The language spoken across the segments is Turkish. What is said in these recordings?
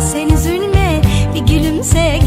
sen üzülme bir gülümse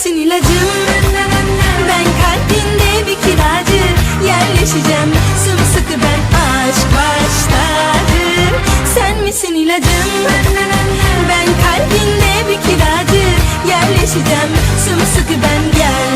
sensin ilacım Ben kalbinde bir kiracı. Yerleşeceğim. Sımsıkı ben aşk başları Sen misin ilacım Ben kalbinde bir kiracı. Yerleşeceğim. Sımsıkı ben gel